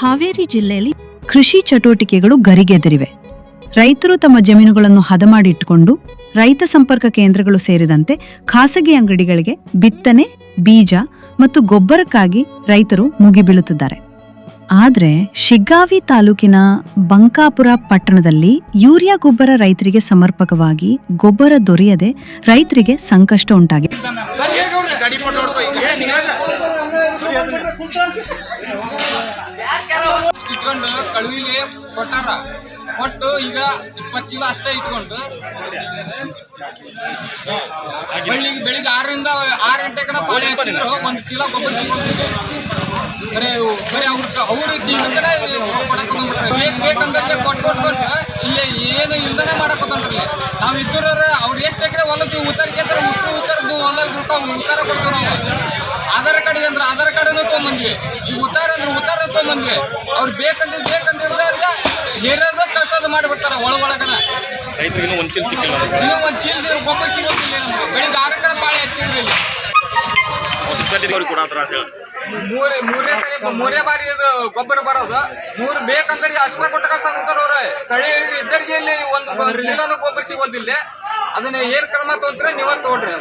ಹಾವೇರಿ ಜಿಲ್ಲೆಯಲ್ಲಿ ಕೃಷಿ ಚಟುವಟಿಕೆಗಳು ಗರಿಗೆದರಿವೆ. ರೈತರು ತಮ್ಮ ಜಮೀನುಗಳನ್ನು ಹದ ಮಾಡಿಟ್ಟುಕೊಂಡು ರೈತ ಸಂಪರ್ಕ ಕೇಂದ್ರಗಳು ಸೇರಿದಂತೆ ಖಾಸಗಿ ಅಂಗಡಿಗಳಿಗೆ ಬಿತ್ತನೆ, ಬೀಜ ಮತ್ತು ಗೊಬ್ಬರಕ್ಕಾಗಿ ರೈತರು ಮುಗಿಬೀಳುತ್ತಿದ್ದಾರೆ ಆದರೆ ಶಿಗ್ಗಾವಿ ತಾಲೂಕಿನ ಬಂಕಾಪುರ ಪಟ್ಟಣದಲ್ಲಿ ಯೂರಿಯಾ ಗೊಬ್ಬರ ರೈತರಿಗೆ ಸಮರ್ಪಕವಾಗಿ ಗೊಬ್ಬರ ದೊರೆಯದೆ ರೈತರಿಗೆ ಸಂಕಷ್ಟ ಉಂಟಾಗಿದೆ. ಇಟ್ಕೊಂಡು ಕಳುವಿಲಿ ಕೊಟ್ಟಾರ. ಕೊಟ್ಟು ಈಗ ಇಪ್ಪತ್ತು ಚೀಲ ಅಷ್ಟೇ ಇಟ್ಕೊಂಡು. ಬೆಳಿಗ್ಗೆ ಬೆಳಿಗ್ಗೆ ಆರರಿಂದ ಆರು ಗಂಟೆಗನ ಪಾಳೆ ಹಚ್ಚಿದ್ರು. ಒಂದು ಚೀಲ ಗೊಬ್ಬರ ಸಿಗುತ್ತೆ ಬರೀ ಬರೀ ಅವ್ರ ಅವ್ರ ಜೀವನಂದ್ರೆ ಕೊಡಕ್ಕೆ ಬಂದ್ಬಿಟ್ರೆ. ಬೇಕು ಬೇಕಂದ್ರೆ ಕೊಟ್ಟು ಕೊಟ್ಟು ಕೊಟ್ಟು ಇಲ್ಲಿ ಏನು ಇಲ್ದನೆ ಮಾಡಕ್ಕೆ ಬಂದ್ರಿ ನಾವು ಇದ್ದರ ಅವ್ರು ಎಷ್ಟು ಎಕರೆ ಹೊಲದ್ದು ಉತ್ತರಕ್ಕೆ ಉಷ್ಟು ಉತ್ತರದ್ದು ಹೊಲ ಉತ್ತರ ಕೊಡ್ತೀವಿ ನಾವು. ಆಧಾರ್ ಕಾರ್ಡ್ ಅಂದ್ರೆ ಆಧಾರ್ ಕಾರ್ಡನ್ನು ತೊಗೊಂಬಂದ್ವಿ. ಈ ಉತ್ತಾರ ಅಂದ್ರೆ ಉತ್ತಾರ ತೊಗೊಂಬಂದ್ವಿ. ಅವ್ರು ಬೇಕಂದ್ರೆ ಬೇಕಂದ್ರೆ ಹೇರೋದ ಕಸದ ಮಾಡಿಬಿಡ್ತಾರ ಒಳ ಒಳಗನ. ರೈತರಿಗೆ ಒಂದ್ ಚೀಲ ಸಿಕ್ಕಿಲ್ಲ ಇನ್ನೂ ಒಂದು ಚೀಲ ಗೊಬ್ಬರ ಸಿಗೋದಿಲ್ಲ ನಮ್ಗೆ ಬೆಳಿಗ್ಗೆ ಆರಕ್ಕನ ಪಾಳೆ ಅವ್ರಿಗೆ ಕೊಡತ್ತಾರ ಮೂರೇ ಮೂರನೇ ಸರಿ ಮೂರನೇ ಬಾರಿ ಇದು ಗೊಬ್ಬರ ಬರೋದು. ಮೂರು ಬೇಕಂದ್ರೆ ಅಷ್ಟ ಕೊಟ್ಟ ಕಳ್ಸಾಕಂತಾರ ಅವರೇ. ಸ್ಥಳೀಯ ಇದ್ದರಿಗೆ ಇಲ್ಲಿ ಒಂದು ಚೀಲನ ಗೊಬ್ಬರ ಸಿಗೋದಿಲ್ಲ. ಅದನ್ನ ಏನ್ ಕ್ರಮ ತೊಂದ್ರೆ ನೀವ ತಗೊಳ್ರಿ